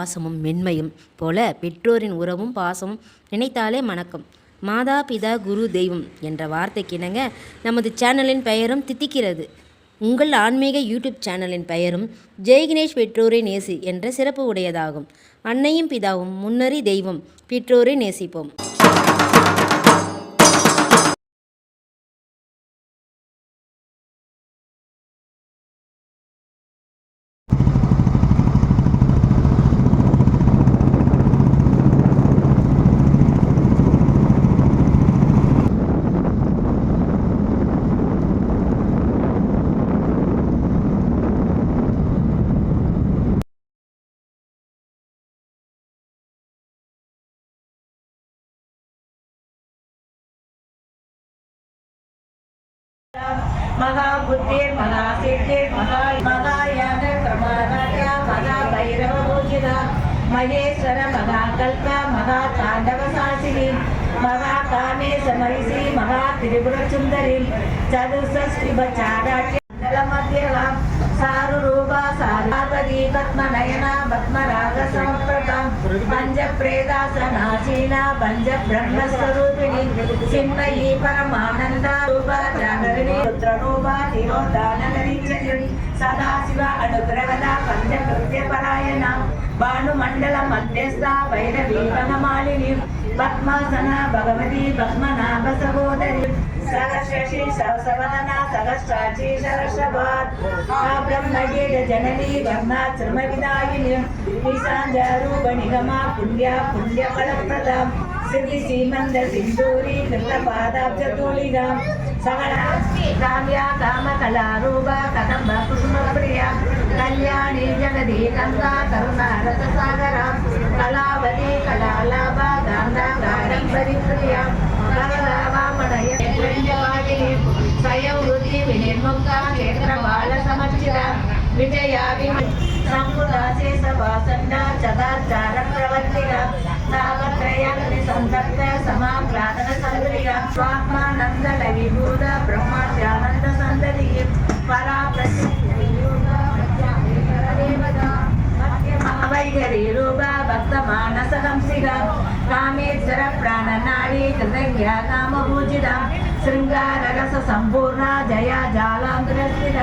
பாசமும் மென்மையும் போல பெற்றோரின் உறவும் பாசமும் நினைத்தாலே மணக்கம். மாதா பிதா குரு தெய்வம் என்ற வார்த்தைக்கிணங்க நமது சேனலின் பெயரும் தித்திக்கிறது. உங்கள் ஆன்மீக யூடியூப் சேனலின் பெயரும் ஜெய்கினேஷ் பெற்றோரை நேசி என்ற சிறப்பு உடையதாகும். அன்னையும் பிதாவும் முன்னறி தெய்வம். பெற்றோரை நேசிப்போம். మహేశ్వర మహాకల్ప మహాతాండవ సాసిని మహాకామేశ మహిషి మహా త్రిపుర సుందరి చతుస్రీ చారాట్య జలమధ్యలా సారు రూపా సారీ. పద్మ నయన పద్మ రాగ సమప్రకం పంజ ప్రేదాసనాశీన పంజ బ్రహ్మస్వరూపిణి చిన్మయీ పరమానంద రూప జాగరిణి. పుత్ర రూప తిరోదాన సదాశివ అనుగ్రహద పంచ కృత్యపరాయణ பானுமண்டலம் மத்தியஸ்தா பைரவி பகமாலினி பத்மாசனா பகவதி பத்மநாப சகோதரி சகசசி சகசவதனா சகசாட்சி சகசபாத் பிரம்மகீட ஜனனி வர்ணாசிரம விதாயினி ஈசாஞ்சரூப நிகமா புண்ணியா புண்ணிய பலப்பிரதாம் சித்தி சீமந்த சிந்தூரி கிருத்த பாதாப்ஜ தூளிகாம் సగలా కామ్యా కామకళా రూపా కదంబ కుసుమప్రియా కళ్యాణి జగది గంగా కరుణ రససాగరా కళావతి కళాలాభ గాంధా గాడంబరి ప్రియా కళలా వామణయ పుణ్యవాదిని స్వయంవృతి వినిర్ముక్త విజయా విమ తావత్రయాలని సంతప్త సమా ప్రార్థన సందరిగా స్వాత్మానందల విభూత బ్రహ్మాత్యానంద సందరి పరా వైఖరి రూప భక్త మానస హంసిగా కామేశ్వర ప్రాణనాడి కృతజ్ఞ కామభూజిత శృంగారరస సంపూర్ణ జయ జాలాంధ్రస్థిర.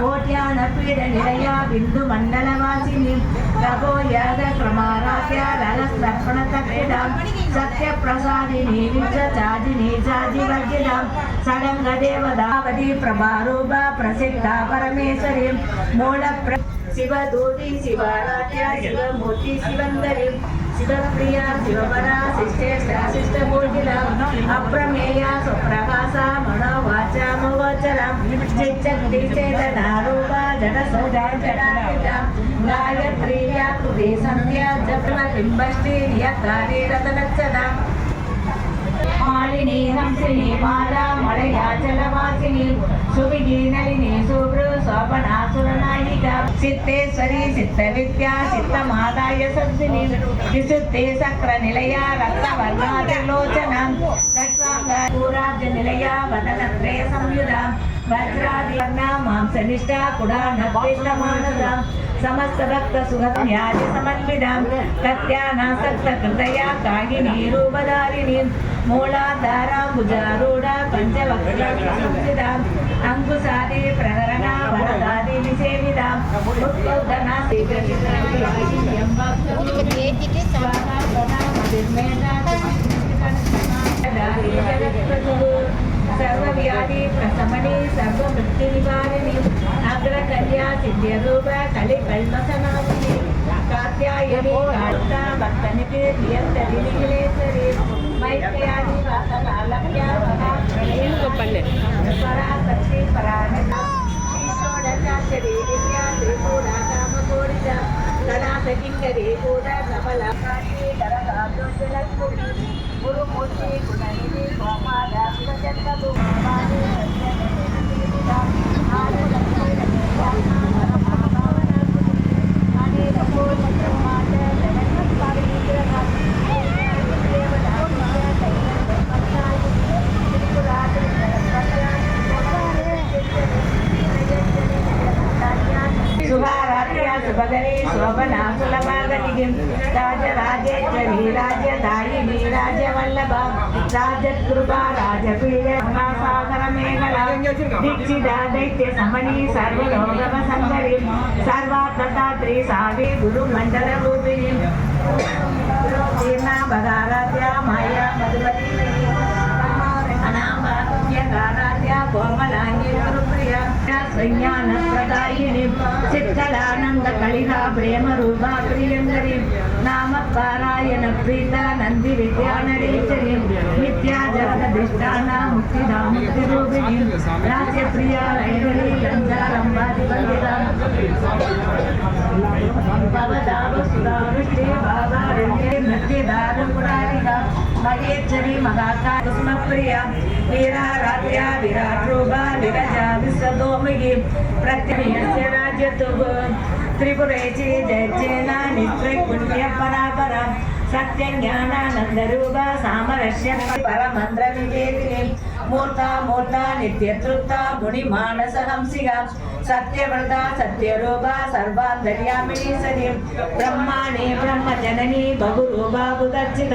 కోట్యాన పీడ నిలయ బిందు మండలవాసిని. రఘో యాగ క్రమారాధ్య రలస్మర్పణ తక్షణ సత్య ప్రసాదిని విజాజిని జాజి వర్జిన సడంగ దేవదావతి ప్రభారూప ప్రసిద్ధ పరమేశ్వరి. మూల శివదూతి శివారాధ్య శివమూర్తి శివందరి. శివప్రియ శివవర శిష్టేష్ట శిష్టపూజిల అప్రమేయ సుప్రభాస మనోవాచామోచరం చిచ్చక్తి చేతనారూప జన సౌజాచరాం గాయత్రీయ కృతి సంధ్య జపల బింబష్టి నియతాని రతనచ్చదాం శ్రీకాళిని హంసిని మారామలయాచలవాసిని సువిగీనలిని శుభ్రు శోభనాసురనాయిక సిత్తేశ్వరి సిత్త విద్యా సిత్త మాదాయ సంసిని విశుద్ధి సక్ర నిలయ రక్తవర్ణాదిలోచన పూరాబ్జ నిలయ వదనత్రయ సంయుధ. వజ్రాది మాంసనిష్ట కుడా నష్టమానద సమస్త భక్త సుగమ్యాది సమన్విదాం కత్యానాసక్త హృదయా కాగిని రూపధారిణి మూలాధారాంబుజారూఢ పంచవక్రదాం అంకుశాది ప్రహరణా వరదాది నిషేవిదాం ఉత్పోధనా సర్వ వ్యాధి ప్రసమని సర్వ మృత్యు నివారిణి శ్రీకాత్యా సిద్ధ్యరూప కలి కల్మసనాశిని కాత్యాయని కాళుతా భక్తనికి ప్రియంతరి నిఖిలేశ్వరి మైత్రయాది వాసనాలక్ష్యా వదాపండి పరా సక్షి పరాణ శ్రీషోడశాచరి విద్యా త్రిపుర కామకోడిత కళాస కింకరి కూడ గురుమూర్తి గుణనిధి గోపాల. శివచంద్రదు మాని सुभगरे शोभना कुलमागनिगिं राजराजेश्वरी राज्यधायिनी राजवल्लभा राजकृपा राजपीठ। दिक्षिदादैत्य समनी सर्वलोकम सन्तरि सर्वार्थदात्री सावे गुरुमण्डलरूपिणीं पूर्णाभगाराध्या माया मधुमती अनाम्बाराध्या कोमलाङ्गी संज्ञानप्रदायिनी चित्कलानन्द कलिका प्रेमरूपा प्रियङ्करी नाम पारायण प्रीता नन्दी विद्यानरेश्वरी नित्या जगदधिष्ठाना मुक्तिदा मुक्तिरूपिणी रास्यप्रिया लैवली लञ्जालम्बादिवन्दिता भवदावसुधावृष्टि మహేచ్చవి మహాకాయ వీరారాధ్యా విరాట్రూపా విరజా విశ్వదోమిగి ప్రత్యక్ష రాజ్యతు త్రిపురేచి జయచేనా నిత్రపుణ్య పరాపర సత్యజ్ఞానానందరూప సామరస్య పరమంత్ర విజేతిని మూర్త మూర్త నిత్యతృప్త గుణి మానస హంసిగా సత్యవ్రత సత్యరూప సర్వాంతర్యామిణి సతి బ్రహ్మాణి బ్రహ్మజనని బహురూపా బుదర్చిత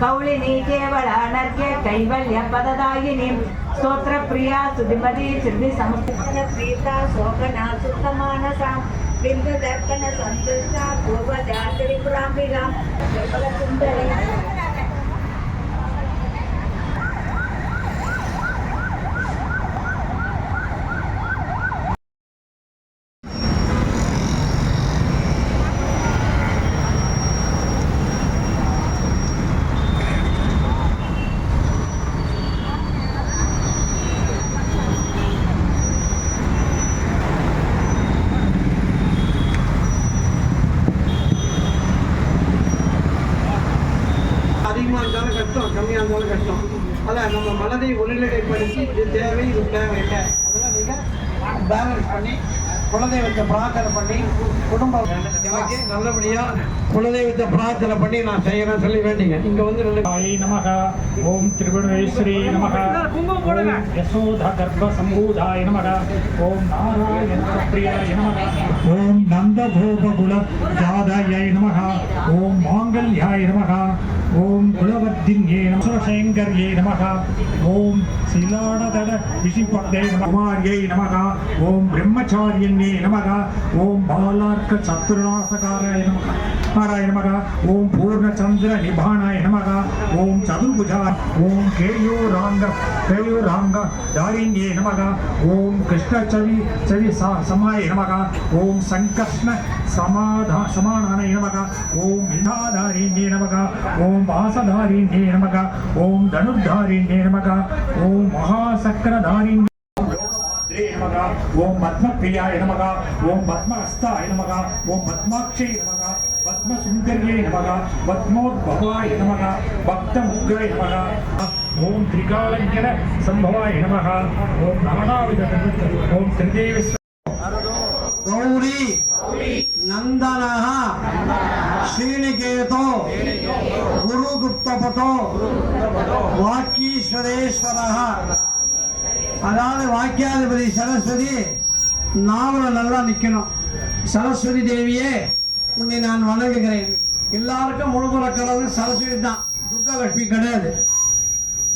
ಕೌಳಿನಿ ಕೇವಲ ಅನರ್ಘ್ಯ ಕೈವಲ್ಯ ಪದದಾಯಿನಿ ಸ್ತೋತ್ರ ಪ್ರಿಯ ಸುಧಿಪತಿ ಸಿದ್ಧಿ ಸಂಸ್ಥಾನ ಪ್ರೀತ ಶೋಕನ ಸುತ್ತ ಮಾನಸ ಬಿಂದು ದರ್ಪಣ ಸಂತುಷ್ಟ ಗೋಪದ ತ್ರಿಪುರಾಂಬಿಗ ಕೇವಲ ಸುಂದರ குலதெய்வத்தை பிரார்த்தனை பண்ணி குடும்பம் எனக்கு நல்லபடியாக குலதெய்வத்தை பிரார்த்தனை பண்ணி நான் செய்யறேன் சொல்லி வேண்டிங்க. இங்கே வந்து ஆயை நமக. ஓம் திருவணேஸ்வரி நமக. யசோத கர்ப்ப சம்பூதாய நமக. ஓம் நாராயண பிரியாய நமக. ஓம் நந்தகோபகுல ஜாதாயை நமக. ஓம் மாங்கல்யாய நமக. ஓம் குலவர்த்தின்யே நம. சேங்கர்யே நமக. ஓம் சிலாடதட விஷிபக்தே நம. நமக. ஓம் பிரம்மச்சாரியன்யே நமக. ஓம் பாலார்க்க சத்துர்நாசகாராய நமக. நாராயண நமக. ஓம் பூர்ணச்சந்திர நிபானாய நமக. ஓம் சதுர்புஜா ஓம் கேயூராங்க கேயூராங்க தாரிண்யே நமக. ஓம் கிருஷ்ணச்சவி சவி ச- சமாய நமக. ஓம் சங்கர்ஷ்ண సమాధా సమానాయ నమక ఓం విధాధారిణ్యే నమక ఓం వాసధారిణ్యే నమక ఓం ధనుర్ధారిణ్యే నమక ఓం మహాసక్రధారిణ్య నమక ఓం పద్మప్రియాయ నమక ఓం పద్మహస్తాయ నమక ఓం పద్మాక్షయ నమక పద్మసుందర్యై నమక పద్మోద్భవాయ నమక భక్తముగ్రాయ నమక ఓం త్రికాలంకర సంభవాయ నమక ఓం నానావిధ ఓం త్రిదేవి గౌరీ नंदन श्रीनिकेतो गुरुगुप्तपतो வாக்கீஸ்வரேஸ்வர அதாவது வாக்கியாதிபதி சரஸ்வதி நாவல நல்லா நிக்கணும். சரஸ்வதி தேவியே உன்னை நான் வணங்குகிறேன். எல்லாருக்கும் முழுமுறை கடவுள் சரஸ்வதி தான். துர்கா லட்சுமி கிடையாது.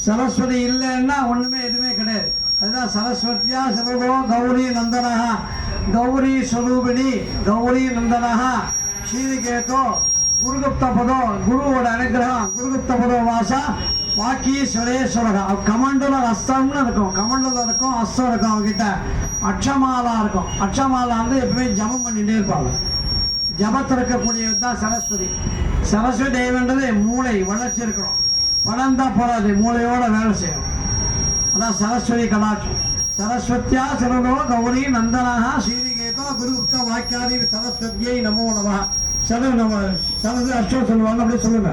சரஸ்வதி இல்லைன்னா ஒண்ணுமே எதுவுமே கிடையாது. அதுதான் சரஸ்வதியா சிவகோ கௌரி நந்தனகா கௌரி ஸ்வரூபிணி கௌரி நந்தனஹ ஸ்ரீகேதோ குருகுப்த பதோ குருவோட அனுகிரகம் குருகுப்த பதோ வாசா வாக்கீஸ்வரேஸ்வரக கமண்டல அஸ்தம்னு இருக்கும் கமண்டல இருக்கும் அஸ்தம் இருக்கும் அவங்ககிட்ட அட்சமாலா இருக்கும் அட்சமாலா வந்து எப்பவுமே ஜபம் பண்ணிட்டே இருப்பாங்க. ஜபத்தில் இருக்கக்கூடியது தான் சரஸ்வதி. சரஸ்வதி தெய்வன்றது மூளை வளர்ச்சி இருக்கணும். பணம் தான் போகாது மூளையோட வேலை செய்யணும். அதான் சரஸ்வதி கடாட்சம் சரஸ்வத்தியா சரணோ கௌரி நந்தனாக ஸ்ரீரிகேதோ குருகுப்த வாக்கியாதி சரஸ்வதியை நமோ நம சரண நம்ம சரஸ்வதி அஷ்டம் சொல்லுவாங்க அப்படி சொல்லுங்க.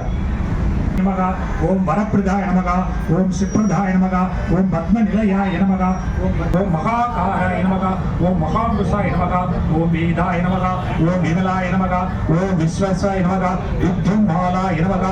நமகா ஓம் வரப்பிரதாய நமகா ஓம் சிப்பிரதாய நமகா ஓம் பத்மநிலையாய நமக ஓம் ஓம் மகாகாராய நமகா ஓம் மகாபுருஷாய நமகா ஓம் வேதாய நமகா ஓம் விமலாய நமகா ஓம் விஸ்வசாய நமகா யுத்தம் மாலாய நமகா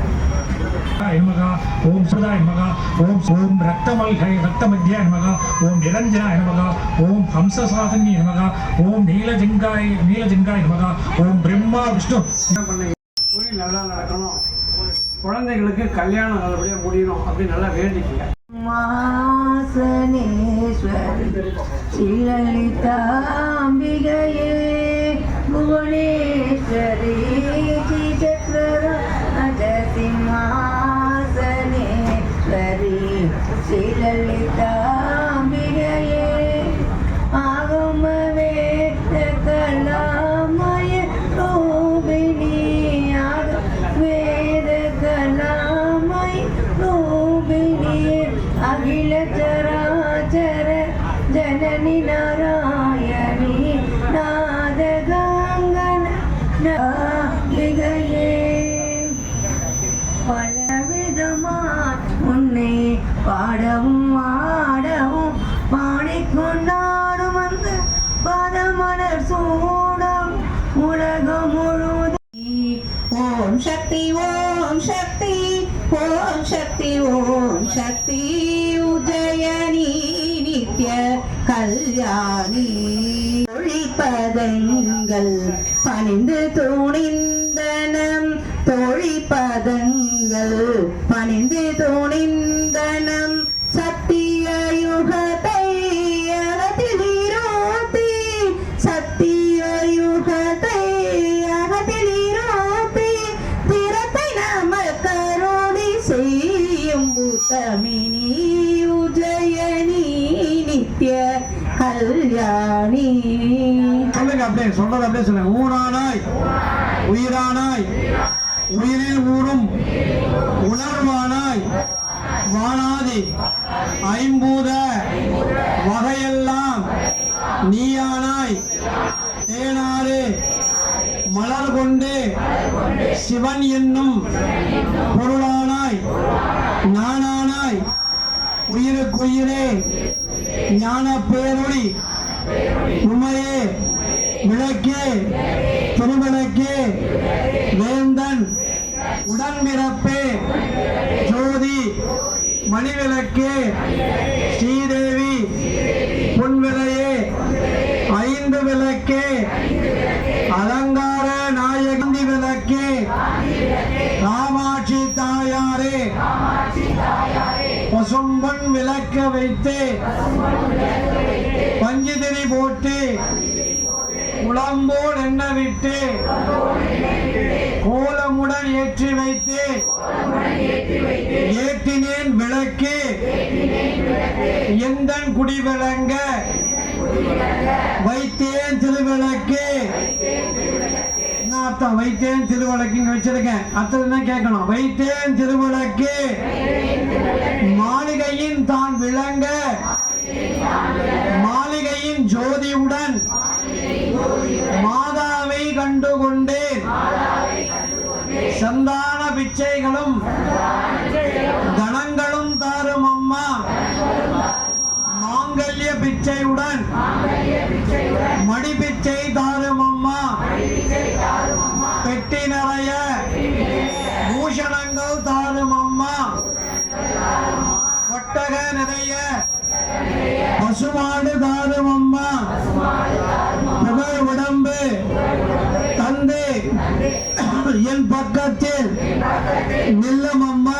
என்மகா ஓம் சுதா என்மகா ஓம் ஓம் ரத்தமல்கை ரத்தமத்யா என்மகா ஓம் நிரஞ்சனா என்மகா ஓம் ஹம்சசாதனி என்மகா ஓம் நீலஜங்காய் நீலஜங்கா என்மகா ஓம் பிரம்மா விஷ்ணு. தொழில் நல்லா நடக்கணும். குழந்தைகளுக்கு கல்யாணம் நல்லபடியா முடியணும் அப்படின்னு நல்லா வேண்டிக்கல மாசனேஸ்வரி சிலலிதாம்பிகையே புவனேஸ்வரி. அகில சராச்சர ஜனனி நாராயணி நாதகாங்கன நாதிகையே பலவிதமாய் உன்னை பாடவும் ஆடவும் பாடிக்கொண்டாடும் அந்த பதமலர் சூடம் உலகம் முழுதும் ஓம் சக்தி ஓம் சக்தி ஓம் சக்தி ஓம் சக்தி. கல்யாணி. தொழிப்பதங்கள் பணிந்து துணிந்தனம். தொழிப்பதங்கள் பணிந்து துணிந்த அப்படியே சொல்றது அப்படியே சொல்லுங்க. ஊரானாய் உயிரானாய் உயிரில் ஊறும் உணர்வானாய் வானாதி ஐம்பூத வகையெல்லாம் நீயானாய். தேனாறு மலர் கொண்டு சிவன் என்னும் பொருளானாய். நானானாய் உயிருக்குயிரே ஞான பேரொளி உமையே விளக்கு திருவிளக்கு வேந்தன் உடன்பிறப்பே ஜோதி மணிவிளக்கு ஸ்ரீதேவி பொன்விலையே ஐந்து விளக்கே அலங்கார நாயகந்தி விளக்கு காமாட்சி தாயாரே பசும்பொன் விளக்க வைத்து பஞ்சுதிரி போட்டு குளம்போல் எண்ண விட்டு கோலமுடன் ஏற்றி வைத்து ஏற்றினேன் விளக்கு. எந்தன் குடி விளங்க வைத்தேன் திருவிளக்கு. என்ன அர்த்தம்? வைத்தேன் திருவிளக்கு இங்க வச்சிருக்கேன். அர்த்தம் என்ன கேட்கணும்? வைத்தேன் திருவிளக்கு. மாளிகையின் தான் விளங்க. மாளிகையின் ஜோதியுடன் கண்டுகொண்டேன். சந்தான பிச்சைகளும் கணங்களும் தாரும் அம்மா. மாங்கல்ய பிச்சையுடன் மணி பிச்சை தாரும் அம்மா. பெட்டி நிறைய பூஷணங்கள் தாரும் அம்மா. ஒட்டக நிறைய பசுமாடு தாரும் அம்மா. உடம்பு என் பக்கத்தில் நில்லும் அம்மா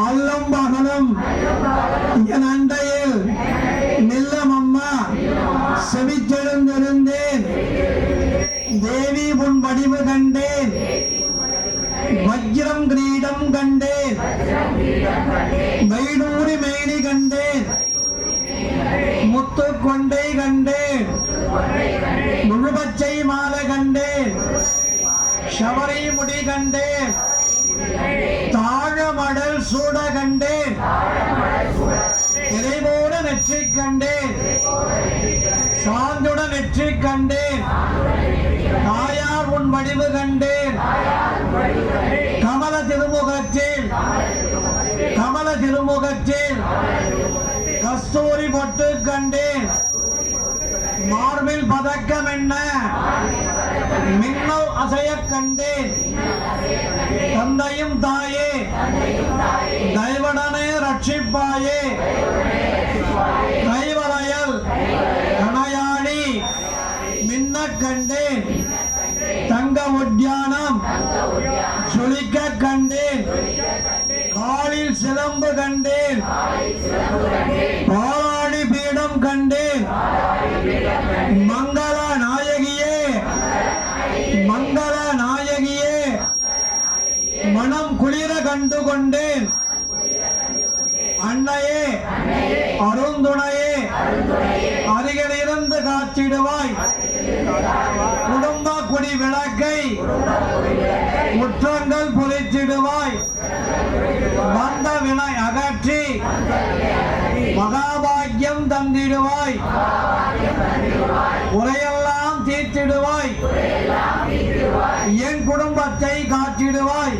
அல்லும் பகலும் என் அண்டையில் நில்லும் அம்மா செவிச்செழுந்திருந்தேன் தேவி உன் வடிவு கண்டேன் வஜ்ரம் கிரீடம் கண்டேன் வைடூரி மேனி கண்டேன் முத்து கொண்டை கண்டேன் முழுபச்சை மாலை கண்டேன் சபரி முடி கண்டேன் தாழமடல் சூட கண்டேன் இறைவோட நெற்றி கண்டேன். சாந்துட நெற்றி கண்டேன். தாயார் உன் வடிவு கண்டேன். கமல திருமுகத்தில் கமல திருமுகத்தில் கஸ்தூரி பொட்டு கண்டேன். மார்பில் பதக்கம் என்ன? மின்னல் அசைய கண்டேன். தந்தையும் தாயே. தைவடனே ரட்சிப்பாயே. கைவளையல் கணையாளி மின்ன கண்டேன். தங்க உத்தியானம் சுழிக்க கண்டேன். காலில் சிலம்பு கண்டேன். பாலாடி பீடம் கண்டேன். மங்கள நாயகியே மங்கள நாயகியே மனம் குளிர கண்டு கொண்டேன். அன்னையே அருந்துணையே. அருகிலிருந்து காத்திடுவாய். குடும்ப குடி விளக்கை முற்றங்கள் பொலித்திடுவாய் வந்த வினை அகற்றி மகாபாக்கியம் தந்திடுவாய். உரையெல்லாம் தீர்த்திடுவாய். என் குடும்பத்தை காத்திடுவாய்.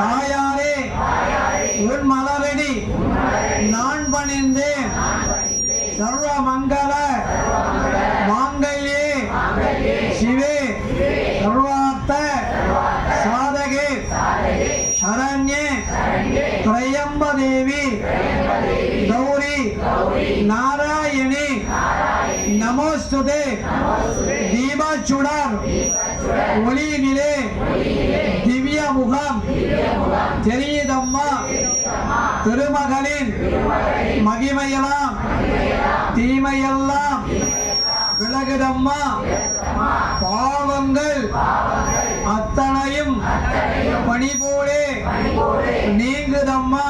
தாயாரே உன் மலரை மலரடி நான் பணிந்தேன் சர்வ மங்கள மாங்கல்யே. சிவே சர்வார்த்த சாதகே. சரண்யே திரையம்பதேவி. கௌரி நாராயணி. நமோஸ்துதே. தீபச்சுடர். ஒளியினிலே திவ்ய முகம் தெரியுதம்மா. திருமகனின் மகிமையெல்லாம் தீமையெல்லாம் விலகுதம்மா பாவங்கள் அத்தனையும் பணி போலே நீங்குதம்மா.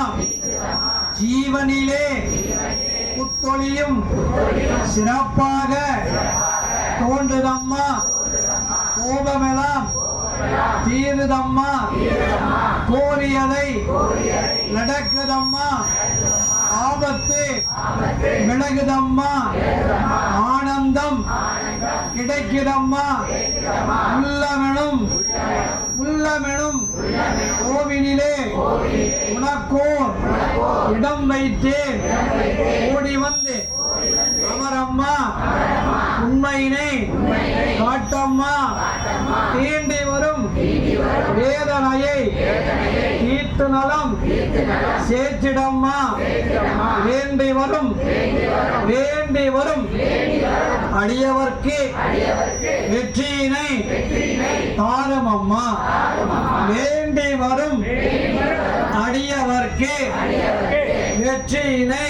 ஜீவனிலே புத்தொழியும் சிறப்பாக தோன்றுதம்மா. கோபமெல்லாம் தீருதம்மா. கோரியதை நடக்குதம்மா. ஆபத்து விலகுதம்மா. ஆனந்தம் கிடைக்குதம்மா. உள்ளமெனும் உள்ளமெனும் கோவிலிலே உனக்கோ இடம் வைத்தேன். ஓடி வந்து அமரம்மா. உண்மையினை காட்டம்மா. தீண்டி வரும் வேதனையை தீர்த்து நலம் சேர்த்திடம்மா வேண்டி வரும் வேண்டி வரும் அடியவர்க்கு வெற்றியினை தாரும் அம்மா வேண்டி வரும் அடியவர்க்கு வெற்றியினை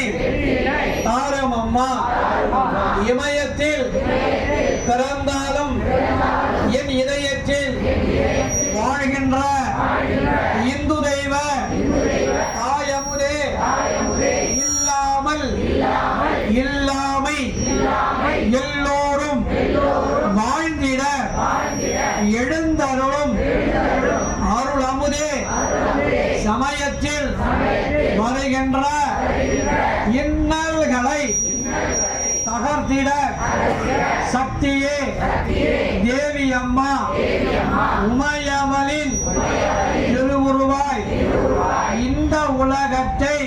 தாரமம்மா. அம்மா இமயத்தில் பிறந்தாலும் என் இதயத்தில் வாழ்கின்ற இந்து தெய்வ தகர்த்திட சக்தியே. தேவி அம்மா உமையமலின் திருவுருவாய். இந்த உலகத்தை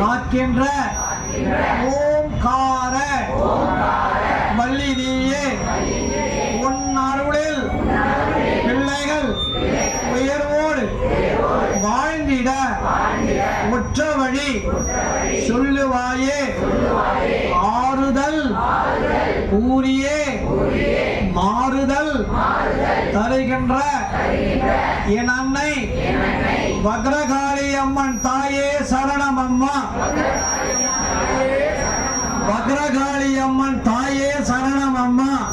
காக்கின்ற ஓம்கார வல்லினியே வாழ்ந்திட உற்ற வழி. சொல்லுவாயே. ஆறுதல். கூறியே. மாறுதல். தருகின்ற என் அன்னை. வக்ரகாளி அம்மன் தாயே சரணம் அம்மா. வக்ரகாளி அம்மன் தாயே சரணம் அம்மா.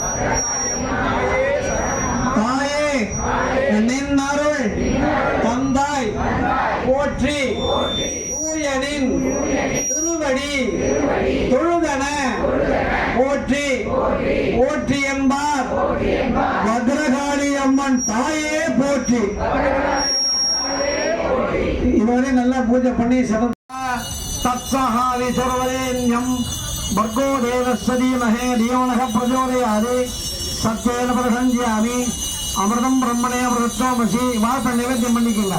தாயே நின் அருள் தந்தாய் போற்றி தூயனின் திருவடி தொழுதன போற்றி போற்றி என்பார். பத்ரகாளி அம்மன் தாயே போற்றி. இதுவரை நல்லா பூஜை பண்ணி சிறந்த தத்சஹாவி சுரவரேண்யம் பர்கோ தேவஸ்ய தீமஹே தியோனக பிரச்சோதயாதி சத்யேன பிரசஞ்சியாமி அமிர்தம் பிரம்மணே அமிர்தத்வமசி வார்த்தை நிவேத்தியம் பண்ணிக்கோங்க.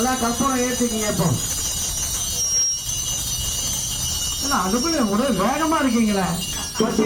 நல்லா கற்பனை ஏற்றிக்கிங்க இப்போ. அதுக்குள்ள உடல் வேகமா இருக்கீங்களே? பசி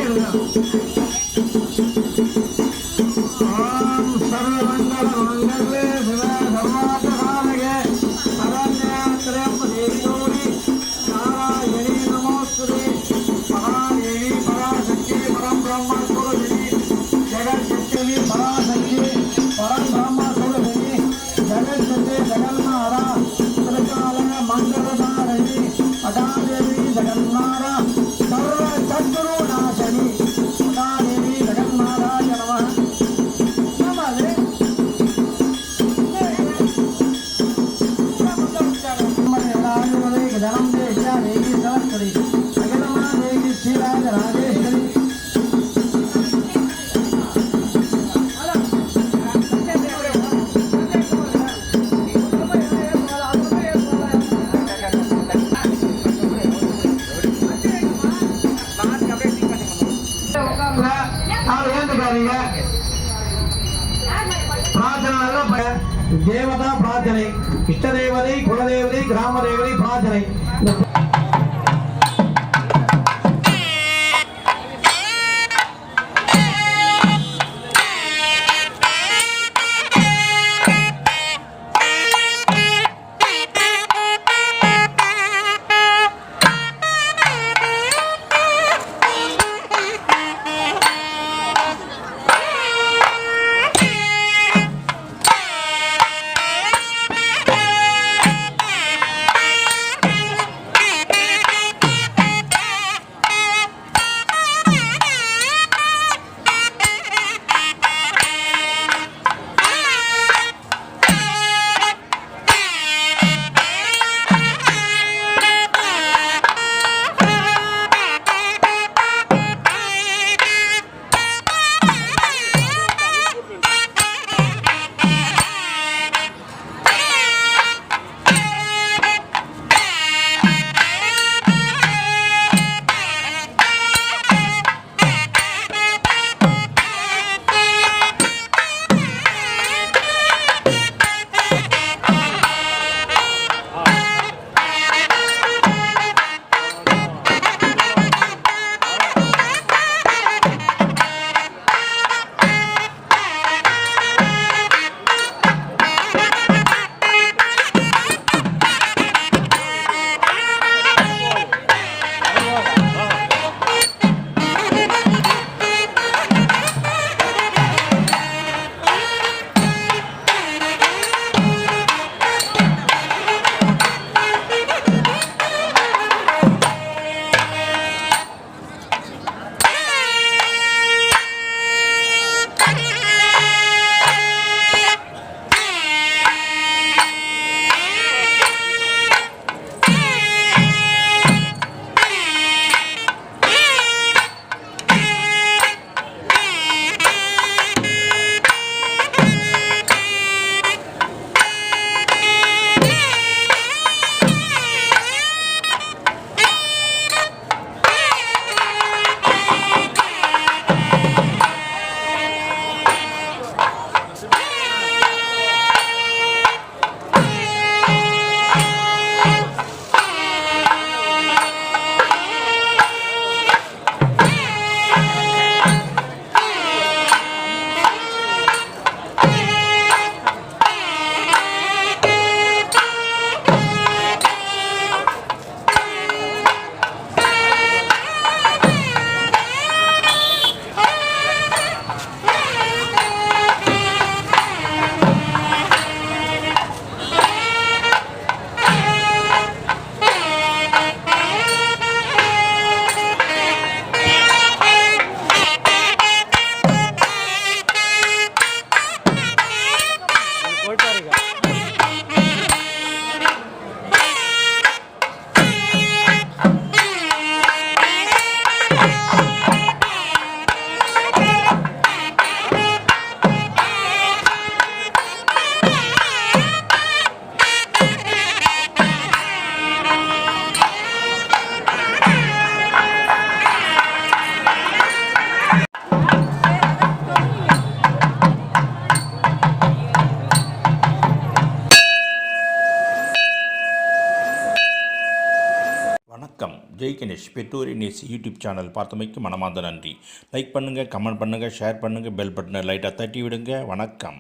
ஜெய் கணேஷ் பெற்றோரின் யூடியூப் சேனல் பார்த்தமைக்கு மனமார்ந்த நன்றி. லைக் பண்ணுங்கள் கமெண்ட் பண்ணுங்கள் ஷேர் பண்ணுங்கள் பெல் பட்டனை லைட்டாக தட்டி விடுங்க வணக்கம்.